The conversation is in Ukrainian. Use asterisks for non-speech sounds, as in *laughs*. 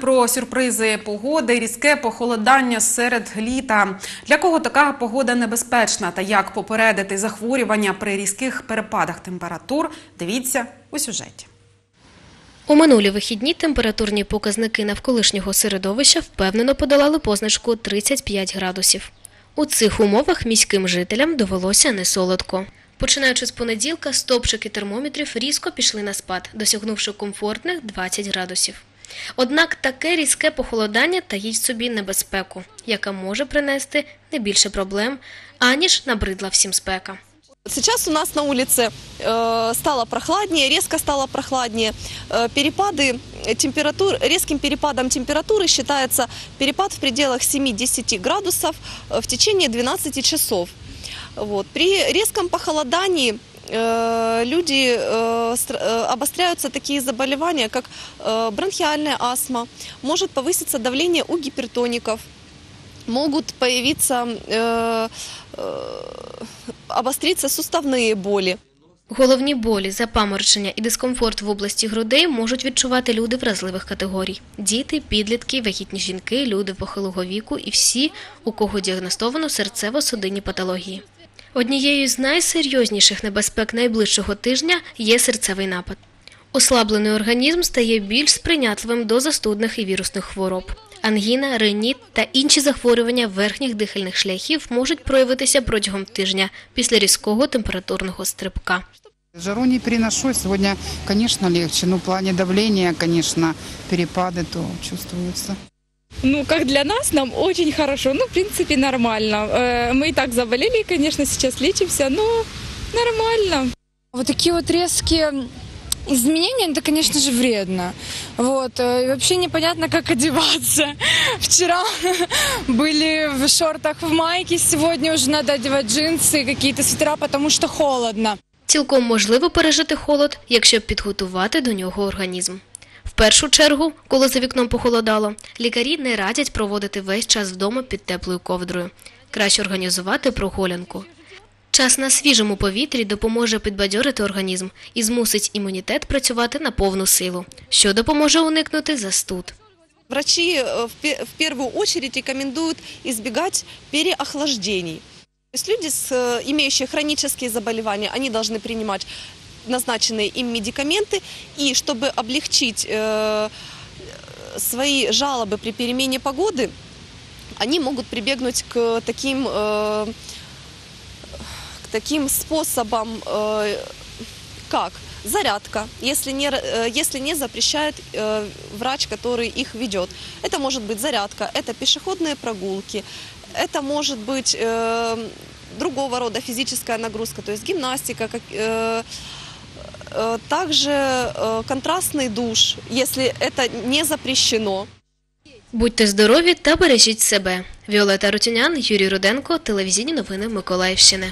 про сюрпризи погоди, різке похолодання серед літа. Для кого така погода небезпечна та як попередити захворювання при різких перепадах температур? Дивіться у сюжеті. У минулі вихідні температурні показники навколишнього середовища впевнено подолали позначку 35 градусів. У цих умовах міським жителям довелося несолодко. Починаючи з понеділка, стопчики термометрів різко пішли на спад, досягнувши комфортних 20 градусів. Однак таке різке похолодання таїть в собі небезпеку, яка може принести не більше проблем, аніж набридла всім спека. Сейчас у нас на улице э, стало прохладнее, резко стало прохладнее. Э, перепады температур, резким перепадом температуры считается перепад в пределах 7-10 градусов э, в течение 12 часов. Вот. При резком похолодании э, люди э, стр- э, обостряются такие заболевания, как э, бронхиальная астма, может повыситься давление у гипертоников, могут появиться, э, э, обостриться суставные боли. Головні болі, запаморочення і дискомфорт в області грудей можуть відчувати люди вразливих категорій: діти, підлітки, вагітні жінки, люди похилого віку і всі, у кого діагностовано серцево-судинні патології. Однією з найсерйозніших небезпек найближчого тижня є серцевий напад. Ослаблений організм стає більш сприйнятливим до застудних і вірусних хвороб. Ангіна, реніт та інші захворювання верхніх дихальних шляхів можуть проявитися протягом тижня після різкого температурного стрибка. Жару не переношу. Сегодня, конечно, легче. Ну, в плане давления, конечно, перепады то чувствуются. Ну, как для нас, нам очень хорошо. Ну, в принципе, нормально. Э, Мы и так заболели, конечно, сейчас лечимся, но нормально. Вот такие вот резкие изменения, это, конечно же, вредно. Вот. э, И вообще непонятно, как одеваться. *laughs* Вчера *laughs* были в шортах в майке, сегодня уже надо одевать джинсы, какие-то свитера, потому что холодно. Цілком можливо пережити холод, якщо підготувати до нього організм. В першу чергу, коли за вікном похолодало, лікарі не радять проводити весь час вдома під теплою ковдрою. Краще організувати прогулянку. Час на свіжому повітрі допоможе підбадьорити організм і змусить імунітет працювати на повну силу, що допоможе уникнути застуд. Врачи э, в пе- в первую очередь рекомендуют избегать переохлаждений. То есть люди, с, э, имеющие хронические заболевания, они должны принимать назначенные им медикаменты. И чтобы облегчить э, свои жалобы при перемене погоды, они могут прибегнуть к таким, э, к таким способам, э, как зарядка, если не, э, если не запрещает э, врач, который их ведет. Это может быть зарядка, это пешеходные прогулки, это может быть э, другого рода физическая нагрузка, то есть гимнастика, как, э, также э, контрастный душ, если это не запрещено. Будьте здорові та бережіть себе. Віолета Рутюнян, Юрій Руденко, телевізійні новини Миколаївщини.